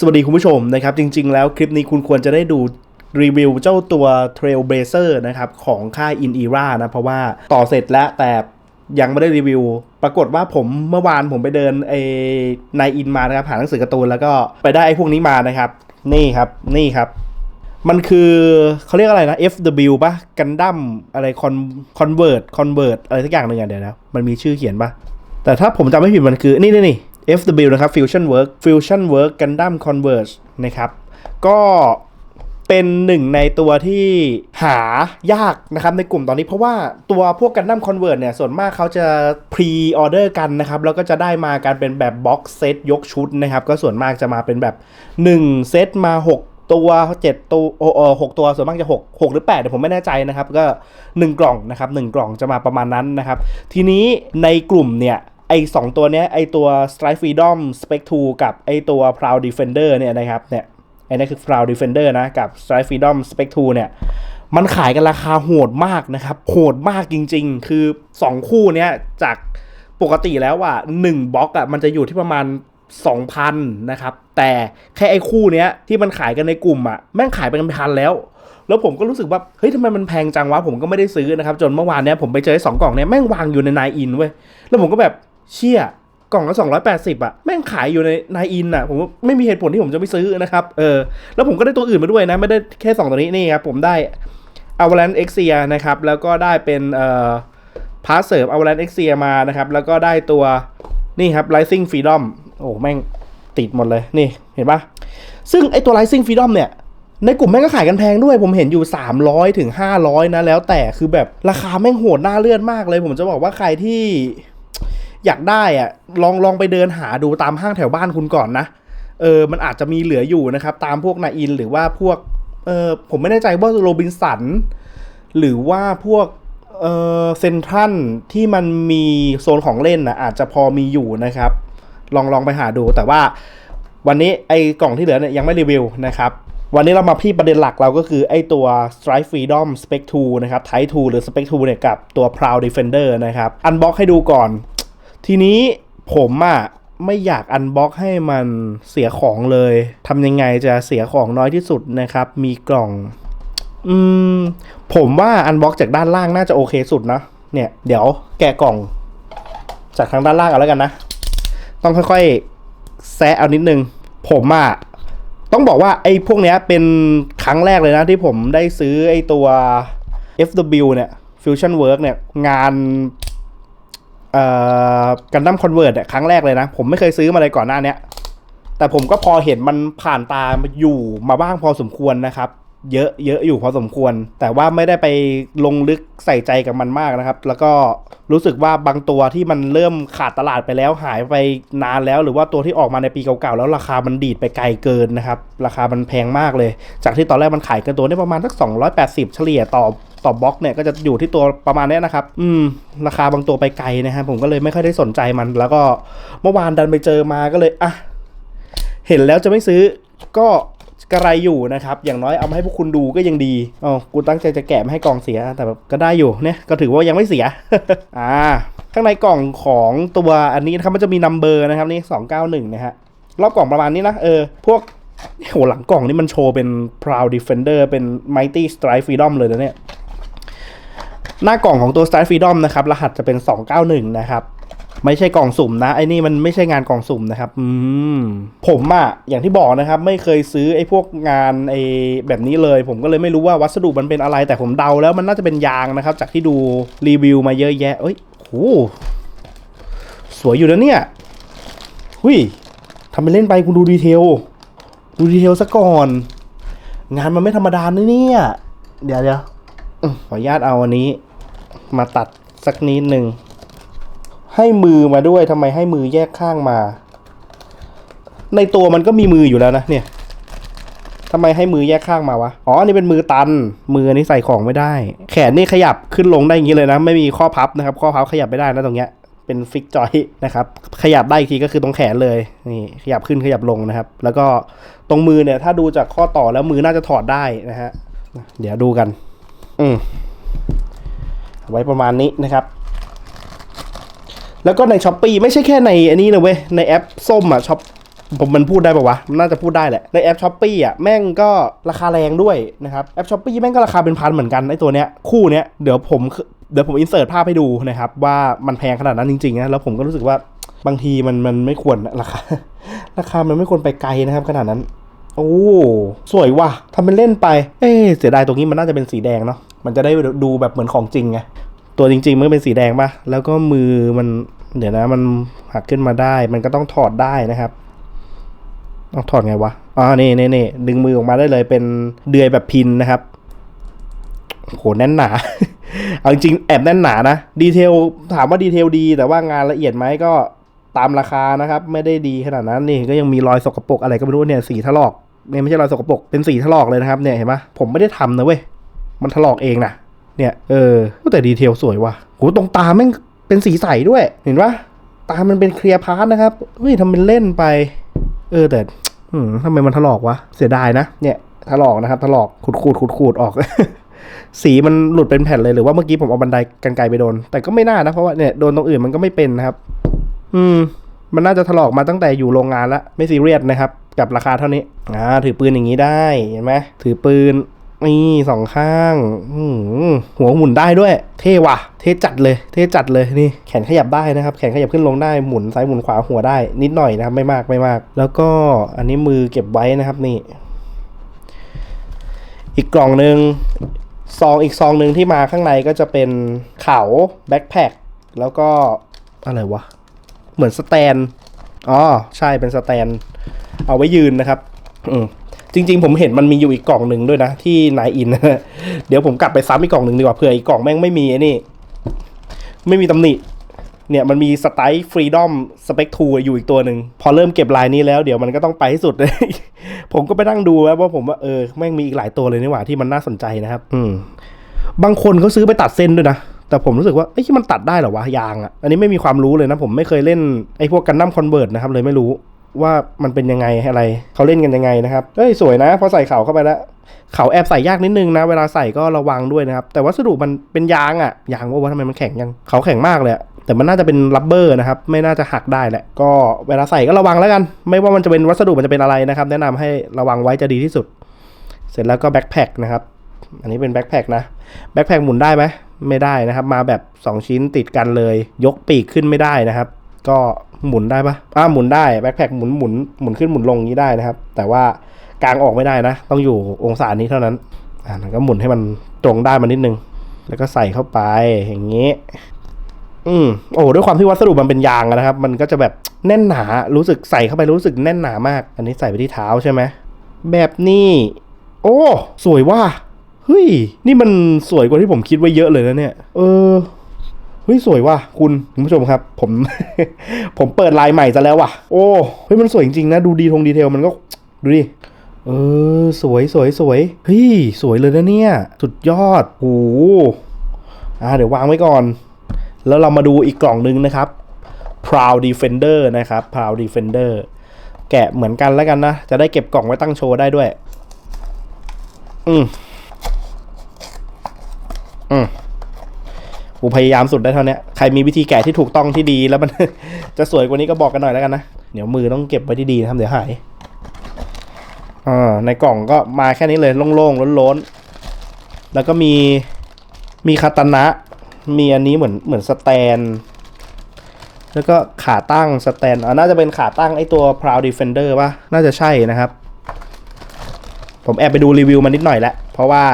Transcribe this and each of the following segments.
สวัสดีคุณผู้ชมนะครับ จริง ๆ แล้วคลิปนี้คุณควรจะได้ดูรีวิวเจ้าตัว Trailblazer นะครับ ของค่าย In Era นะ เพราะว่าต่อเสร็จแล้วแต่ยังไม่ได้รีวิว ปรากฏว่าผมเมื่อวานผมไปเดินไอ้ในอินมานะครับหาหนังสือการ์ตูนแล้วก็ไปได้ไอ้พวกนี้มานะครับ นี่ครับนี่ครับ มันคือเขาเรียกอะไรนะ FW ปะกันดั้มอะไรคอนคอนเวิร์ตคอนเวิร์ตอะไรสักอย่างหนึ่งอะเดี๋ยวนะมันมีชื่อเขียนปะแต่ถ้าผมจำไม่ผิดมันคือนี่นี่นี่ FW นะครับ Fusion Work Fusion Work Gundam Converge นะครับ ก็เป็นหนึ่งในตัวที่หายากนะครับในกลุ่มตอนนี้เพราะว่าตัวพวก Gundam Convert เนี่ยส่วนมากเขาจะ pre order กันนะครับ แล้วก็จะได้มาการเป็นแบบบ็อกเซตยกชุดนะครับ ก็ส่วนมากจะมาเป็นแบบ 1 เซตมา 6 ตัว 7 ตัวโอโอหกตัวส่วนมากจะ 6 6 หรือ8เดี๋ยวผมไม่แน่ใจนะครับ ก็ 1 กล่องนะครับ1กล่องจะมาประมาณนั้นนะครับ ทีนี้ในกลุ่มเนี่ย ไอสองตัวเนี้ยไอตัว Strike Freedom Spec 2 กับไอตัว Proud Defender เนี่ยนะครับเนี่ยไอนี่คือ Proud Defender นะ กับ Strike Freedom Spec 2 เนี่ย มันขายกันราคาโหดมากนะครับ โหดมากจริง ๆ คือ 2 คู่เนี้ยจากปกติแล้วอะ1บล็อกอะมันจะอยู่ที่ประมาณ 2,000 นะครับ แต่แค่ไอ้คู่เนี้ยที่มันขายกันในกลุ่มอะแม่งขายไปเป็นพันแล้วแล้วผมก็รู้สึกว่า เฮ้ยทำไมมันแพงจังวะ ผมก็ไม่ได้ซื้อนะครับ จนเมื่อวานเนี้ยผมไปเจอไอสองกล่องเนี้ยแม่งวางอยู่ในนายอินเว้ย แล้วผมก็แบบ เชี่ยกล่องละ280อะแม่งขายอยู่ในนายอินอะผมว่าไม่มีเหตุผลที่ผมจะไม่ซื้อนะครับ เออ แล้วผมก็ได้ตัวอื่นมาด้วยนะ ไม่ได้แค่ 2 ตัวนี้นี่ครับ ผมได้ a v a l a n c e Exia นะครับ แล้วก็ได้เป็นเอ่อพาร์เสิร์ฟ a v a l a n c e Exia มานะครับ แล้วก็ได้ตัวนี่ครับ Rising Freedom โอ้แม่งติดหมดเลยนี่เห็นปะซึ่งไอตัว Rising Freedom เนี่ยในกลุ่มแม่งก็ขายกันแพงด้วย ผมเห็นอยู่ 300ถึง500 นะ แล้วแต่คือแบบราคาแม่งโหดหน่าเลื่อนมากเลย ผมจะบอกว่าใครที่ อยากได้อะลองลองไปเดินหาดูตามห้างแถวบ้านคุณก่อนนะ เออ มันอาจจะมีเหลืออยู่นะครับ ตามพวกนาอินหรือว่าพวก เออผมไม่แน่ใจว่าโรบินสัน หรือว่าพวก เออเซนทรัลที่มันมีโซนของเล่นนะอาจจะพอมีอยู่นะครับ ลองลองไปหาดู แต่ว่าวันนี้ไอ้กล่องที่เหลือเนี่ยยังไม่รีวิวนะครับวันนี้เรามาพี่ประเด็นหลักเราก็คือไอ้ตัว Strike Freedom Spec 2 นะครับ Type 2 หรือ Spec 2 เนี่ยกับตัว Proud Defender นะครับ อันบ็อกให้ดูก่อน ทีนี้ผมอะไม่อยากอันบ็อกให้มันเสียของเลยทำยังไงจะเสียของน้อยที่สุดนะครับ มีกล่อง อืม ผมว่าอันบ็อกจากด้านล่างน่าจะโอเคสุดนะ เนี่ย เดี๋ยวแกะกล่อง จากทางด้านล่างเอาแล้วกันนะ ต้องค่อยๆ แซะเอานิดนึง ผมอะต้องบอกว่าไอ้พวกเนี้ยเป็นครั้งแรกเลยนะที่ผมได้ซื้อไอ้ตัว FW เนี่ย Fusion Work เนี่ย งาน กันดั้มคอนเวิร์ตเนี่ยครั้งแรกเลยนะ ผมไม่เคยซื้อมาเลยก่อนหน้าเนี้ยแต่ผมก็พอเห็นมันผ่านตาอยู่มาบ้างพอสมควรนะครับ เยอะเยอะอยู่พอสมควร แต่ว่าไม่ได้ไปลงลึกใส่ใจกับมันมากนะครับ แล้วก็รู้สึกว่าบางตัวที่มันเริ่มขาดตลาดไปแล้วหายไปนานแล้ว หรือว่าตัวที่ออกมาในปีเก่าๆแล้วราคามันดีดไปไกลเกินนะครับ ราคามันแพงมากเลย จากที่ตอนแรกมันขายกันตัวได้ประมาณสัก280 เฉลี่ยต่อ ต่อบล็อกเนี่ยก็จะอยู่ที่ตัวประมาณนี้นะครับ อืม ราคาบางตัวไปไกลนะครับผมก็เลยไม่ค่อยได้สนใจมัน แล้วก็เมื่อวานดันไปเจอมาก็เลยอะเห็นแล้วจะไม่ซื้อก็กระไรอยู่นะครับ อย่างน้อยเอามาให้พวกคุณดูก็ยังดีอ๋อกูตั้งใจจะแกะม่ให้กล่องเสีย แต่แบบก็ได้อยู่เนี่ยก็ถือว่ายังไม่เสีย อ่า ข้างในกล่องของตัวอันนี้นะครับมันจะมีนัมเบอร์นะครับนี่สองเก้าหนึ่งนะฮะรอบกล่องประมาณนี้นะเออพวกโหหลังกล่องนี่มันโชว์เป็น Proud Defender เป็น Mighty Strike Freedom เลยนะเนี่ย หน้ากล่องของตัว Strike Freedom นะครับ รหัสจะเป็น 291 นะครับ ไม่ใช่กล่องสุ่มนะ ไอ้นี่มันไม่ใช่งานกล่องสุ่มนะครับ อืม ผมอะอย่างที่บอกนะครับ ไม่เคยซื้อไอ้พวกงานไอ้แบบนี้เลย ผมก็เลยไม่รู้ว่าวัสดุมันเป็นอะไร แต่ผมเดาแล้วมันน่าจะเป็นยางนะครับ จากที่ดูรีวิวมาเยอะแยะ เอ้ยโหสวยอยู่นะเนี่ย หุยทำไปเล่นไปคุณดูดีเทล ดูดีเทลซะก่อน งานมันไม่ธรรมดานเนี่ย เดี๋ยวเดี๋ยวขออนุญาตเอาอันนี้ มาตัดสักนิดหนึ่ง ให้มือมาด้วยทำไมให้มือแยกข้างมา ในตัวมันก็มีมืออยู่แล้วนะเนี่ยทำไมให้มือแยกข้างมาวะ อ๋ออันนี้เป็นมือตัน มืออันนี้ใส่ของไม่ได้ แขนนี่ขยับขึ้นลงได้อย่างนี้เลยนะ ไม่มีข้อพับนะครับ ข้อพับขยับไม่ได้นะตรงเนี้ย เป็นฟิกจอยนะครับ ขยับได้อีกทีก็คือตรงแขนเลย นี่ขยับขึ้นขยับลงนะครับ แล้วก็ตรงมือเนี่ย ถ้าดูจากข้อต่อแล้วมือน่าจะถอดได้นะฮะ เดี๋ยวดูกัน อืมเอ ไว้ประมาณนี้นะครับ แล้วก็ในช้อปปีไม่ใช่แค่ในอันนี้นะเว้ย ในแอปส้มอะช็อปผมมันพูดได้ปะวะมันน่าจะพูดได้แหละ ในแอปช้อปปี้อะแม่งก็ราคาแรงด้วยนะครับ แอปช้อปปี้แม่งก็ราคาเป็นพันเหมือนกันไอตัวเนี้ยคู่เนี้ยเดี๋ยวผมเดี๋ยวผมอินเสิร์ตภาพให้ดูนะครับ ว่ามันแพงขนาดนั้นจริงๆนะแล้วผมก็รู้สึกว่าบางทีมันมันไม่ควรราคาราคามันไม่ควรไปไกลนะครับ ขนาดนั้น โอ้สวยว่ะทำเป็นเล่นไป เอ๊เสียดายตรงนี้มันน่าจะเป็นสีแดงเนาะ มันจะได้ดูแบบเหมือนของจริงไงตัวจริง ๆ มันก็เป็นสีแดงปะแล้วก็มือมันเดี๋ยวนะ มันหักขึ้นมาได้ มันก็ต้องถอดได้นะครับต้องถอดไงวะอ๋อนี่นี่นี่ดึงมือออกมาได้เลยเป็นเดือยแบบพินนะครับโหแน่นหนาเอาจริงแอบแน่นหนานะดีเทลถามว่าดีเทลดี แต่ว่างานละเอียดไหมก็ตามราคานะครับ ไม่ได้ดีขนาดนั้นนี่ก็ยังมีรอยสกปรกอะไรก็ไม่รู้เนี่ยสีถลอกเนี่ยไม่ใช่รอยสกปรกเป็นสีถลอกเลยนะครับเนี่ยเห็นปะผมไม่ได้ทำนะเว้ย มันถลอกเองนะเนี่ย เออแต่ดีเทลสวยว่ะโหตรงตาแม่งเป็นสีใสด้วย เห็นปะตามันเป็นเคลียร์พาร์ทนะครับเฮ้ยทำเป็นเล่นไป เออแต่ทำไมมันถลอกวะ เสียดายนะ เนี่ยถลอกนะครับถลอกขูดขูดขูดขูดออก สีมันหลุดเป็นแผ่นเลยหรือว่าเมื่อกี้ผมเอาบันไดกันไกลไปโดน แต่ก็ไม่น่านะเพราะว่าเนี่ยโดนตรงอื่นมันก็ไม่เป็นนะครับ อืม มันน่าจะถลอกมาตั้งแต่อยู่โรงงานละไม่ซีเรียสนะครับ กับราคาเท่านี้อ่าถือปืนอย่างนี้ได้เห็นไหมถือปืน นี่สองข้างหัวหมุนได้ด้วย เท่ว่ะ เท่จัดเลย เท่จัดเลยนี่แขนขยับได้นะครับ แขนขยับขึ้นลงได้หมุนซ้ายหมุนขวาหัวได้ นิดหน่อยนะครับไม่มากไม่มาก แล้วก็อันนี้มือเก็บไว้นะครับนี่ อีกกล่องหนึ่งซองอีกซองหนึ่งที่มาข้างในก็จะเป็นเขาแบ็คแพคแล้วก็อะไรวะ เหมือนสแตนอ๋อใช่เป็นสแตน เอาไว้ยืนนะครับ อืม จริง ๆ ผมเห็นมันมีอยู่อีกกล่องหนึ่งด้วยนะ ที่นายอิน เดี๋ยวผมกลับไปซ้ำอีกกล่องหนึ่งดีกว่าเผื่ออีกกล่องแม่งไม่มีไอ้นี่ ไม่มีตำหนิ เนี่ยมันมีสไตล์ฟรีดอมสเปกทูอยู่อีกตัวหนึ่ง พอเริ่มเก็บลายนี้แล้วเดี๋ยวมันก็ต้องไปให้สุดเลย ผมก็ไปนั่งดูแล้วว่าผมว่าเออแม่งมีอีกหลายตัวเลยนี่หว่าที่มันน่าสนใจนะครับ อืม บางคนเขาซื้อไปตัดเส้นด้วยนะแต่ผมรู้สึกว่าไอ้ที่มันตัดได้เหรอวะยางอะ่ะ อันนี้ไม่มีความรู้เลยนะ ผมไม่เคยเล่นไอ้พวกกันดั้มคอนเวิร์ตนะครับเลยไม่รู้ ว่ามันเป็นยังไงอะไรเขาเล่นกันยังไงนะครับเอ้ยสวยนะพอใส่เข่าเข้าไปแล้วเข่าแอบใส่ยากนิดนึงนะ เวลาใส่ก็ระวังด้วยนะครับ แต่วัสดุมันเป็นยางอะ่ะยางว่าทำไมมันแข็งยังเขาแข็งมากเลยแต่มันน่าจะเป็นรับเบอร์นะครับ ไม่น่าจะหักได้แหละ ก็เวลาใส่ก็ระวังแล้วกัน ไม่ว่ามันจะเป็นวัสดุมันจะเป็นอะไรนะครับ แนะนำให้ระวังไว้จะดีที่สุด เสร็จแล้วก็แบ็คแพคนะครับ อันนี้เป็นแบ็คแพคนะ แบ็คแพคหมุนได้ไหมไม่ได้นะครับ มาแบบ 2 ชิ้นติดกันเลย ยกปีกขึ้นไม่ได้นะครับ ก็ หมุนได้ปะอ่าหมุนได้แบ็คแพคหมุนหมุนหมุนขึ้นหมุนลงอย่างนี้ได้นะครับ แต่ว่ากางออกไม่ได้นะ ต้องอยู่องศานี้เท่านั้น อ่านก็หมุนให้มันตรงได้มานิดนึง แล้วก็ใส่เข้าไปอย่างนี้ อืมโอ้ด้วยความที่วัสดุมันเป็นยางนะครับ มันก็จะแบบแน่นหนารู้สึกใส่เข้าไปรู้สึกแน่นหนามาก อันนี้ใส่ไปที่เท้าใช่ไหมแบบนี้ โอ้ สวยว่าเฮ้ย นี่มันสวยกว่าที่ผมคิดไว้เยอะเลยนะเนี่ย เออ เฮ้ยสวยว่ะคุณคุณผู้ชมครับ ผม ผมเปิดลายใหม่ซะแล้วว่ะ โอ้เฮ้ยมันสวยจริงๆนะดูดีทงดีเทลมันก็ดูดิเออสวยสวยสวยเฮ้ยสวยเลยนะเนี่ยสุดยอดโอ้โหอ่าเดี๋ยววางไว้ก่อน แล้วเรามาดูอีกกล่องหนึ่งนะครับ Proud Defender นะครับ Proud Defender แกะเหมือนกันแล้วกันนะ จะได้เก็บกล่องไว้ตั้งโชว์ได้ด้วย อืมอืม กูพยายามสุดได้เท่านี้ใครมีวิธีแกะที่ถูกต้องที่ดีแล้วมัน จะสวยกว่านี้ก็บอกกันหน่อยแล้วกันนะ เดี๋ยวมือต้องเก็บไว้ที่ดีนะครับเดี๋ยวหายอ่าในกล่องก็มาแค่นี้เลยโล่งๆล้นๆ แล้วก็มีมีคาตนะ มีอันนี้เหมือนเหมือนสแตน แล้วก็ขาตั้งสแตนอ่าน่าจะเป็นขาตั้งไอตัว Proud Defender ป่ะ น่าจะใช่นะครับ ผมแอบไปดูรีวิวมานิดหน่อยแล้วเพราะว่า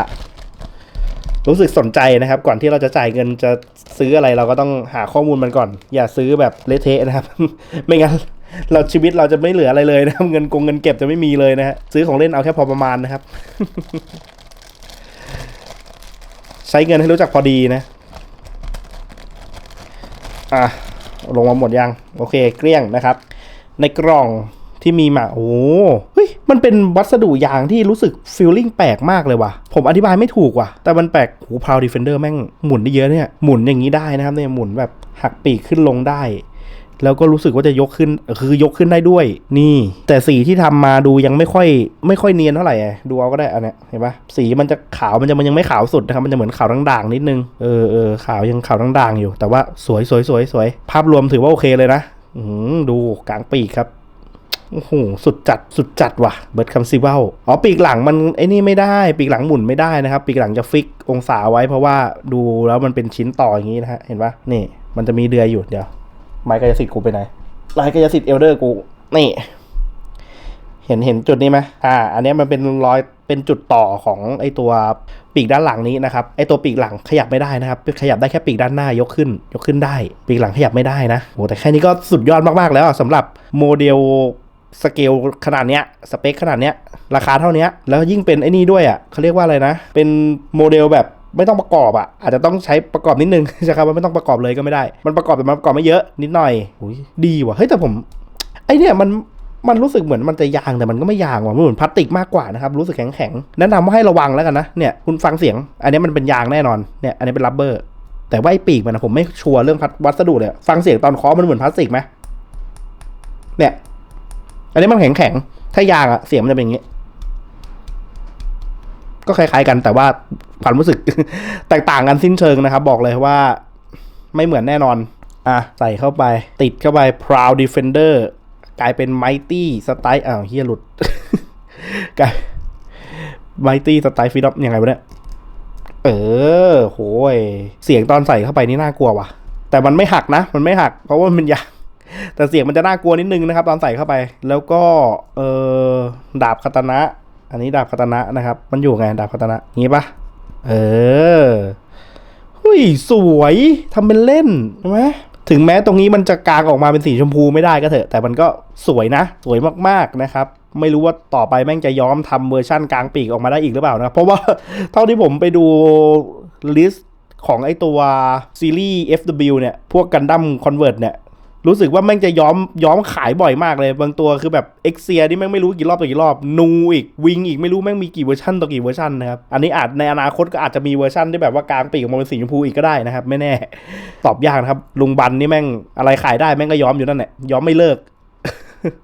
รู้สึกสนใจนะครับ ก่อนที่เราจะจ่ายเงินจะซื้ออะไรเราก็ต้องหาข้อมูลมันก่อน อย่าซื้อแบบเละเทะนะครับ ไม่งั้นเราชีวิตเราจะไม่เหลืออะไรเลยนะครับ เงินกงเงินเก็บจะไม่มีเลยนะฮะซื้อของเล่นเอาแค่พอประมาณนะครับ ใช้เงินให้รู้จักพอดีนะ อะลงมาหมดยัง โอเค เกลี้ยงนะครับ ในกล่อง ที่มีมาโอ้เฮ้ยมันเป็นวัสดุยางที่รู้สึกฟีลลิ่งแปลกมากเลยว่ะ ผมอธิบายไม่ถูกว่ะ แต่มันแปลกโหพาวดีเฟนเดอร์แม่งหมุนได้เยอะเนี่ย หมุนอย่างนี้ได้นะครับเนี่ยหมุนแบบหักปีกขึ้นลงได้แล้วก็รู้สึกว่าจะยกขึ้นคือยกขึ้นได้ด้วย นี่ แต่สีที่ทำมาดูยังไม่ค่อย ไม่ค่อยเนียนเท่าไหร่ดูเอาก็ได้อันเนี้ยเห็นปะสีมันจะขาวมันจะมันยังไม่ขาวสุดนะครับ มันจะเหมือนขาวด่างๆนิดนึงเออเออขาวยังขาวด่างๆอยู่ แต่ว่าสวยสวยสวยสวยภาพรวมถือว่าโอเคเลยนะ อืมดูกลางปีกครับ โอ้โหสุดจัดสุดจัดว่ะเบิร์ดคัมซิเบลอ๋อปีกหลังมันไอ้นี่ไม่ได้ ปีกหลังหมุนไม่ได้นะครับ ปีกหลังจะฟิกองศาไว้เพราะว่าดูแล้วมันเป็นชิ้นต่ออย่างนี้นะฮะเห็นปะนี่มันจะมีเดือยอยู่เดี๋ยวไม้กายสิทธิ์กูไปไหนไม้กายสิทธิ์เอลเดอร์กูนี่ เห็นเห็นจุดนี้ไหมอ่า อันนี้มันเป็นรอยเป็นจุดต่อของไอตัวปีกด้านหลังนี้นะครับไอตัวปีกหลังขยับไม่ได้นะครับ ขยับได้แค่ปีกด้านหน้ายกขึ้น ยกขึ้นได้ ปีกหลังขยับไม่ได้นะโหแต่แค่นี้ก็สุดยอดมากๆแล้วอะสำหรับโมเดล สเกลขนาดเนี้ยสเปคขนาดเนี้ยราคาเท่านี้แล้วยิ่งเป็นไอ้นี่ด้วยอะเขาเรียกว่าอะไรนะ เป็นโมเดลแบบไม่ต้องประกอบอะอาจจะต้องใช้ประกอบนิดนึงใช่ครับว่าไม่ต้องประกอบเลยก็ไม่ได้ มันประกอบแต่มันประกอบไม่เยอะนิดหน่อยอุยดีว่ะเฮ้ยแต่ผมไอเนี่ยมันมันรู้สึกเหมือนมันจะยางแต่มันก็ไม่ยางว่ะมันเหมือนพลาสติกมากกว่านะครับรู้สึกแข็งแข็งๆแนะนำว่าให้ระวังแล้วกันนะเนี่ยคุณฟังเสียง อันนี้มันเป็นยางแน่นอนเนี่ยอันนี้เป็นรับเบอร์ แต่ว่าไอปีกมันนะผมไม่ชัวร์เรื่องพัดวัสดุเลยฟังเสียงตอนเคาะมันเหมือนพลาสติกไหมเนี่ย อันนี้มันแข็งแข็งถ้ายางอะเสียงมันจะเป็นอย่างนี้ ก็คล้ายๆกันแต่ว่าความรู้สึกแตกต่างกันสิ้นเชิงนะครับ บอกเลยว่าไม่เหมือนแน่นอน อะ ใส่เข้าไป ติดเข้าไป proud defender กลายเป็น mighty style อ้าวเฮียหลุดกลาย mighty style freedom ยังไงวะเนี่ย เออ โหย เสียงตอนใส่เข้าไปนี่น่ากลัวว่ะ แต่มันไม่หักนะ มันไม่หัก เพราะว่ามันเป็นยาง แต่เสียงมันจะน่ากลัวนิดนึงนะครับ ตอนใส่เข้าไป แล้วก็เออดาบคาตานะ อันนี้ดาบคาตานะนะครับ มันอยู่ไงดาบคาตานะงี้ปะเออเฮ้ยสวยทำเป็นเล่นใช่ไหมถึงแม้ตรงนี้มันจะกางออกมาเป็นสีชมพูไม่ได้ก็เถอะ แต่มันก็สวยนะ สวยมากๆนะครับ ไม่รู้ว่าต่อไปแม่งจะย้อมทำเวอร์ชั่นกลางปีกออกมาได้อีกหรือเปล่านะ เพราะว่าเท่าที่ผมไปดูลิสต์ของไอตัวซีรีส์ FW เนี่ย พวกกันดั้มคอนเวิร์ตเนี่ย รู้สึกว่าแม่งจะย้อมย้อมขายบ่อยมากเลย บางตัวคือแบบเอ็กเซียนี่แม่งไม่รู้กี่รอบต่อกี่รอบนูอีกวิงอีกไม่รู้แม่งมีกี่เวอร์ชันต่อกี่เวอร์ชันนะครับอันนี้อาจในอนาคตก็อาจจะมีเวอร์ชันที่แบบว่ากลางปีกออกมาเป็นสีชมพูอีกก็ได้นะครับ ไม่แน่ ตอบยากนะครับ ลุงบันนี่แม่งอะไรขายได้แม่งก็ย้อมอยู่นั่นแหละย้อมไม่เลิก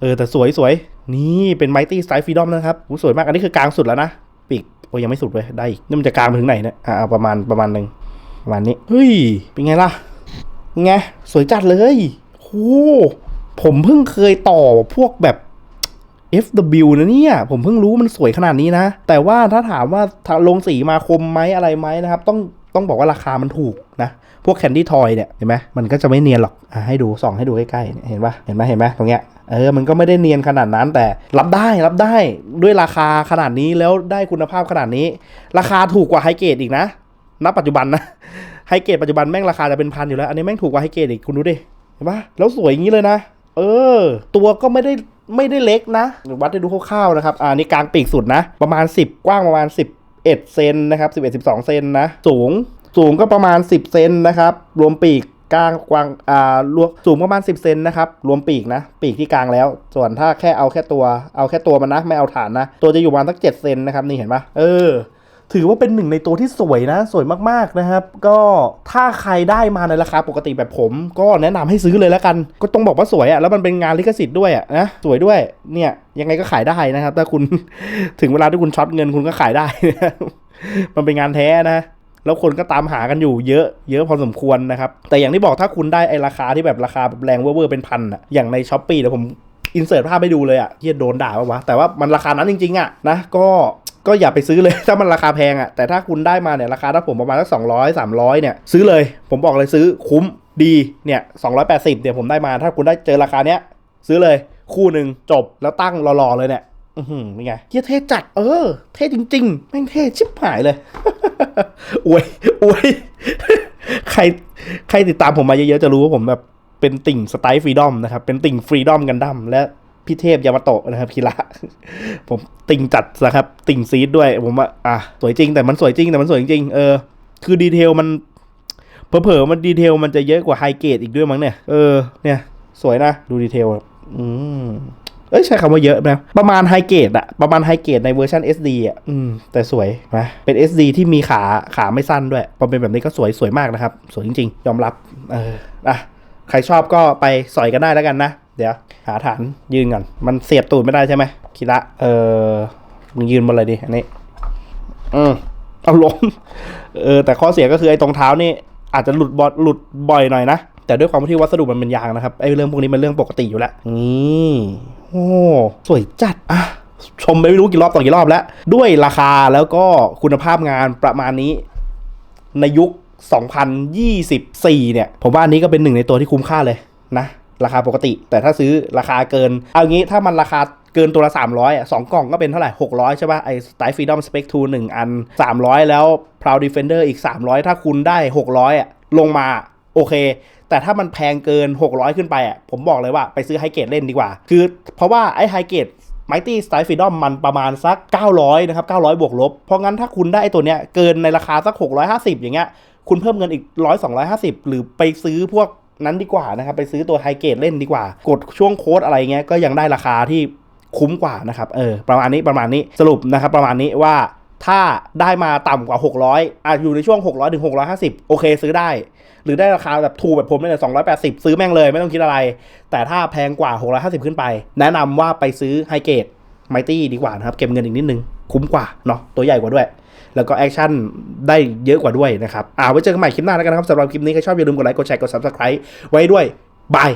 เออแต่สวยสวยนี่เป็นไมตี้สไตล์ฟรีดอมนะครับหูสวยมากอันนี้คือกลางสุดแล้วนะปีกโอ้ยังไม่สุดเลยได้อีกนี่มันจะกลางถึงไหนเนี่ยอ่าเอาประมาณประมาณหนึ่งประมาณนี้เฮ้ยเป็นไงล่ะไงสวยจัดเลย โหผมเพิ่งเคยต่อพวกแบบ FW นะเนี่ย ผมเพิ่งรู้มันสวยขนาดนี้นะ แต่ว่าถ้าถามว่าลงสีมาคมไหมอะไรไหมนะครับ ต้องต้องบอกว่าราคามันถูกนะ พวกแคนดี้ทอยเนี่ยเห็นไหมมันก็จะไม่เนียนหรอกอให้ดูส่องให้ดูใกล้ๆเห็นปะเห็นไหมเห็นไหมตรงเนี้ยเออมันก็ไม่ได้เนียนขนาดนั้นแต่รับได้รับได้ด้วยราคาขนาดนี้แล้วได้คุณภาพขนาดนี้ ราคาถูกกว่าไฮเกรดอีกนะณปัจจุบันนะไฮเกรดปัจจุบันแม่งราคาจะเป็นพันอยู่แล้ว อันนี้แม่งถูกกว่าไฮเกรดอีกคุณดูดิ ห็นปะแล้วสวยอย่างนี้เลยนะ เออ ตัวก็ไม่ได้ไม่ได้เล็กนะ วัดให้ดูคร่าวๆนะครับ อ่านี่กลางปีกสุดนะ ประมาณ 10 กว้างประมาณ 11 เซนนะครับ11 12 เซนนะ สูง สูงก็ประมาณ 10 เซนนะครับ รวมปีกกลางกว้าง อ่ารวมสูงประมาณ 10 เซนนะครับ รวมปีกนะ ปีกที่กลางแล้ว ส่วนถ้าแค่เอาแค่ตัว เอาแค่ตัวมันนะ ไม่เอาฐานนะ ตัวจะอยู่ประมาณสัก 7 เซนนะครับ นี่เห็นปะเออ ถือว่าเป็นหนึ่งในตัวที่สวยนะ สวยมากๆนะครับ ก็ถ้าใครได้มาในราคาปกติแบบผม ก็แนะนำให้ซื้อเลยแล้วกัน ก็ต้องบอกว่าสวยอะ่ะแล้วมันเป็นงานลิขสิทธิ์ด้วยอะ่ะนะสวยด้วยเนี่ยยังไงก็ขายได้นะครับ ถ้าคุณถึงเวลาที่คุณช็อตเงินคุณก็ขายได้ มันเป็นงานแท้นะแล้วคนก็ตามหากันอยู่เยอะ เยอะพอสมควรนะครับ แต่อย่างที่บอกถ้าคุณได้ไอราคาที่แบบราคาแบบแรงเวอร์เป็นพันอะอย่างในช้อปปี้เดี๋ยวผมอินเสิร์ตภาพให้ดูเลยอะเฮียโดนด่าปะวะ แต่ว่ามันราคานั้นจริงๆอะนะ ก็ ก็อย่าไปซื้อเลยถ้ามันราคาแพงอะ่ะแต่ถ้าคุณได้มาเนี่ยราคาถ้าผมประมาณสักสองร้อยสามร้อยเนี่ยซื้อเลย ผมบอกเลยซื้อคุ้มดีเนี่ยสองร้อยแปดสิบเนี่ยผมได้มาถ้าคุณได้เจอราคาเนี้ยซื้อเลยคู่หนึ่งจบแล้วตั้งรอๆเลยเนี่ยอือหือเป็นไงเฮียเท่จัด เออ เท่จริงๆแม่งเท่ชิบหายเลยอวยอวยใครใครติดตามผมมาเยอะๆจะรู้ว่าผมแบบเป็นติ่งสไตล์ฟรีดอมนะครับ เป็นติ่งฟรีดอมกันดั้มและ พี่เทพยามาโตะนะครับคีระผมติ่งจัดนะครับ ติ่งซีดด้วย ผมว่าอะสวยจริงแต่มันสวยจริงแต่มันสวยจริงเออคือดีเทลมันเผลอๆมันดีเทลมันจะเยอะกว่าไฮเกรดอีกด้วยมั้งเนี่ยเออเนี่ยสวยนะดูดีเทลอืมเอ้ยใช้คำว่าเยอะนะ ประมาณไฮเกรดอะประมาณไฮเกรดในเวอร์ชัน SD อะอืมแต่สวยนะเป็น SD ที่มีขาขาไม่สั้นด้วย พอเป็นแบบนี้ก็สวยสวยมากนะครับ สวยจริง ๆ ยอมรับ เอออะใครชอบก็ไปสอยกันได้แล้วกันนะ เดี๋ยว หาฐานยืนก่อน มันเสียบตูดไม่ได้ใช่ไหมคิระเออมึงยืนบนอะไรดีอันนี้ อืมเอาลงเออ แต่ข้อเสียก็คือไอ้ตรงเท้านี่ อาจจะหลุดบอลหลุดบ่อยหน่อยนะ แต่ด้วยความที่วัสดุมันเป็นยางนะครับไอ้เรื่องพวกนี้มันเรื่องปกติอยู่แล้ว นี่โอ้สวยจัดอะชมไปไม่รู้กี่รอบต่อกี่รอบแล้ว ด้วยราคาแล้วก็คุณภาพงานประมาณนี้ ในยุค 2024 เนี่ย ผมว่าอันนี้ก็เป็นหนึ่งในตัวที่คุ้มค่าเลยนะ ราคาปกติ แต่ถ้าซื้อราคาเกิน เอางี้ถ้ามันราคาเกินตัวละ 300อะสองกล่องก็เป็นเท่าไหร่ 600 ใช่ป่ะ ไอ้ Style Freedom Spec 2 1อัน 300 แล้ว Proud Defender อีก 300 ถ้าคุณได้ 600อะลงมาโอเค แต่ถ้ามันแพงเกิน 600 ขึ้นไปอะผมบอกเลยว่าไปซื้อไฮเกรดเล่นดีกว่า คือเพราะว่าไอ้ไฮเกรด Mighty Style Freedom มันประมาณสัก 900 นะครับ 900 บวกลบ เพราะงั้นถ้าคุณได้ไอ้ตัวเนี้ยเกินในราคาสัก 650 อย่างเงี้ยคุณเพิ่มเงินอีก 100 250 หรือไปซื้อพวก นั้นดีกว่านะครับ ไปซื้อตัวไฮเกรดเล่นดีกว่า กดช่วงโค้ดอะไรเงี้ยก็ยังได้ราคาที่คุ้มกว่านะครับเออประมาณนี้ประมาณนี้สรุปนะครับประมาณนี้ว่าถ้าได้มาต่ำกว่า 600อะอยู่ในช่วง 600ถึง650 โอเคซื้อได้ หรือได้ราคาแบบถูกแบบผมเนี่ย280 ซื้อแม่งเลยไม่ต้องคิดอะไร แต่ถ้าแพงกว่า 650 ขึ้นไป แนะนำว่าไปซื้อไฮเกรดไมตี้ดีกว่านะครับ เก็บเงินอีกนิดนึง คุ้มกว่าเนาะตัวใหญ่กว่าด้วย แล้วก็แอคชั่นได้เยอะกว่าด้วยนะครับอ่าไว้เจอกันใหม่คลิปหน้าแล้วกันนะครับสำหรับคลิปนี้ใครชอบอย่าลืมกดไลค์กดแชร์กดซับสไครต์ไว้ด้วยบาย